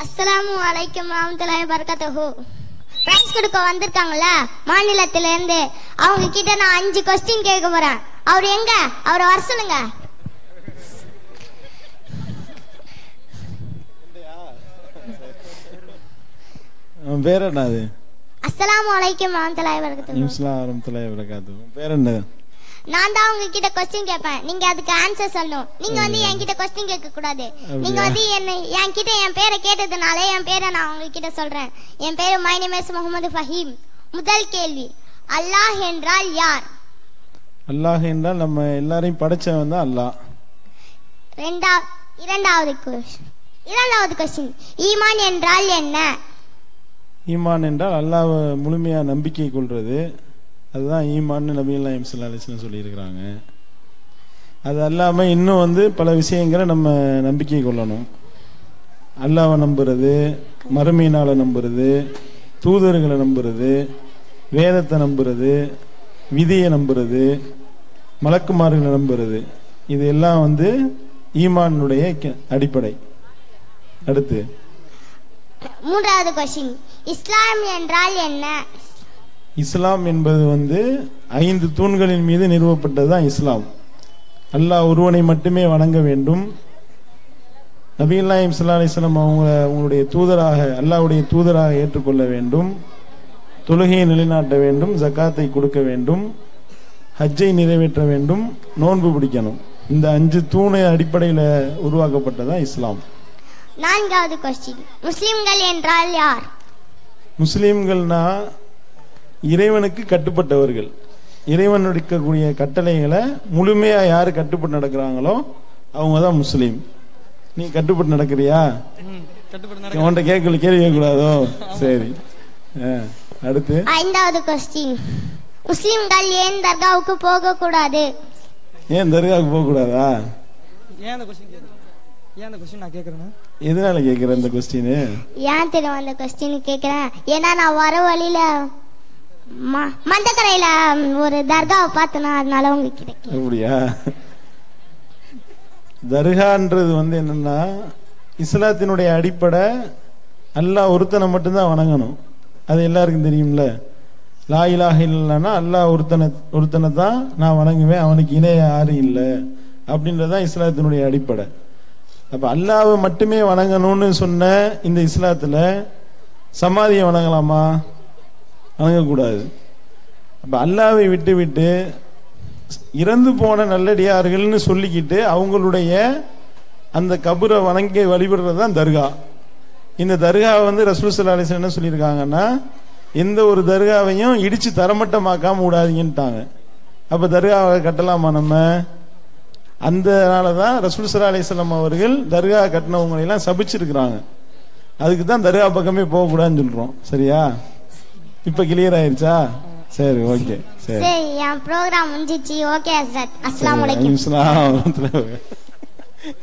அஸ்ஸலாமு அலைக்கும் வரமத்துல்லாஹி வபரகாத்துஹு. பிரைஸ் கொடுக்க வந்திருக்காங்கல்ல மாநிலத்தில இருந்து அவங்க கிட்ட நான் அஞ்சு கொஸ்டின் கேட்க போறேன். அவர் எங்க? அவரை வர சொல்லுங்க. பேர் என்ன அது இஸ்லாம் வரமத்துல வரகாத்து உன் பேர் என்ன நான் தான் உங்க கிட்ட கொஸ்டின் கேட்பேன். நீங்க அதுக்கு ஆன்சர் சொல்லணும். நீங்க வந்து என்கிட்ட கொஸ்டின் கேட்க கூடாது நீங்க வந்து என்ன என்கிட்ட என் பேரை கேட்டதுனால என் பேரை நான் உங்ககிட்ட சொல்றேன். என் பேரு my name is Mohammed Faheem. முதல் கேள்வி அல்லாஹ் என்றால் யார்? அல்லாஹ் என்றால் நம்ம எல்லாரையும் படைச்சவன் தான் அல்லாஹ். ரெண்டா இரண்டாவது question. இரண்டாவது கொஸ்டின் ஈமான் என்றால் என்ன? ஈமான் என்றால் அல்லாஹ் முழுமையா நம்பிக்கை கொள்றது. அதுதான் ஈமான்னு நபிகள் இம்சல்லா அலிஸ்லாம் சொல்லியிருக்கிறாங்க. அது அல்லாமல் இன்னும் வந்து பல விஷயங்களை நம்ம நம்பிக்கை கொள்ளணும். அல்லாவை நம்புறது மறுமையினால நம்புறது தூதர்களை நம்புறது வேதத்தை நம்புறது விதியை நம்புறது மலக்குமார்களை நம்புறது. இது எல்லாம் வந்து ஈமானுடைய க- அடிப்படை. அடுத்து. மூன்றாவது கொஸ்டின் இஸ்லாம் என்றால் என்ன? இஸ்லாம் என்பது வந்து ஐந்து தூண்களின் மீது நிறுவப்பட்டதுதான் இஸ்லாம். அல்லாஹ் ஒருவனை மட்டுமே வணங்க வேண்டும். நபிகள்நாயம் ஸல்லல்லாஹு அலைஹி வஸல்லம் அவங்க உங்களுடைய தூதராக அல்லாஹ்வுடைய தூதராக ஏற்றுக்கொள்ள வேண்டும். தொழுகையை நிலைநாட்ட வேண்டும் ஜக்காத்தை கொடுக்க வேண்டும் ஹஜ்ஜை நிறைவேற்ற வேண்டும் நோன்பு பிடிக்கணும். இந்த அஞ்சு தூணை அடிப்படையில் உருவாக்கப்பட்டதான் இஸ்லாம். நான்காவது கொஸ்டின் முஸ்லிம்கள் என்றால் யார்? முஸ்லிம்கள்னா இறைவனுக்கு கட்டுப்பட்டவர்கள். இறைவன் எடுக்கக்கூடிய கட்டளைகளை முழுமையா யாரு கட்டுப்பட்டு நடக்கிறாங்களோ அவங்க தான் முஸ்லீம். நீ கட்டுப்பட்டு நடக்கிறியா? கட்டுப்பட்டு உன்கிட்ட கேட்கல கேள்வி கேட்கக்கூடாதோ? சரி. ஆ, அடுத்து. ஐந்தாவது கொஸ்டின் முஸ்லிம்கள் ஏன் தர்காவுக்கு போக கூடாது ஏன் தர்காவுக்கு போக கூடாதா ஏன் அந்த கொஸ்டின் ஏன் அந்த கொஸ்டின் நான் எதனால கேட்கிற இந்த கொஸ்டின் ஏன் தெரியும் அந்த கொஸ்டின் கேக்குறேன் ஏன்னா நான் வர வழியில மந்தக்கரையில ஒரு தர்காவை பார்த்தனா அதனால உங்ககிட்ட அப்படியா? தர்கான்றது வந்து என்னன்னா இஸ்லாத்தினுடைய அடிப்படை அல்லாஹ் ஒருத்தனை மட்டும்தான் வணங்கணும். அது எல்லாருக்கும் தெரியும்ல? லாயிலாக இல்லைன்னா அல்லாஹ் ஒருத்தனை ஒருத்தனை தான் நான் வணங்குவேன் அவனுக்கு இணைய யாரும் இல்லை. அப்படின்றதான் இஸ்லாத்தினுடைய அடிப்படை. அப்ப அல்லாவை மட்டுமே வணங்கணும்னு சொன்ன இந்த இஸ்லாத்துல சமாதியை வணங்கலாமா? வணங்கக்கூடாது அப்போ அல்லாவை விட்டு விட்டு இறந்து போன நல்லடியார்கள்னு சொல்லிக்கிட்டு அவங்களுடைய அந்த கபரை வணங்கி வழிபடுறது தான் தர்கா. இந்த தர்காவை வந்து ரசூல் சல்லா என்ன சொல்லியிருக்காங்கன்னா எந்த ஒரு தர்காவையும் இடிச்சு தரமட்டமாக்காம விடாதீங்கன்ட்டாங்க. அப்போ தர்காவை கட்டலாமா நம்ம? அந்தனால தான் ரசூல் சல்லா அலிஸ்லாம் அவர்கள் தர்கா கட்டினவங்களையெல்லாம் சபிச்சிருக்கிறாங்க. அதுக்கு தான் தர்கா பக்கமே போகக்கூடாதுன்னு சொல்கிறோம் சரியா? இப்ப கிளியர் ஆயிருச்சா? சரி ஓகே சரி. என் ப்ரோக்ராம் முடிஞ்சிச்சு. ஓகே அலைக்கும். இஸ்லாம்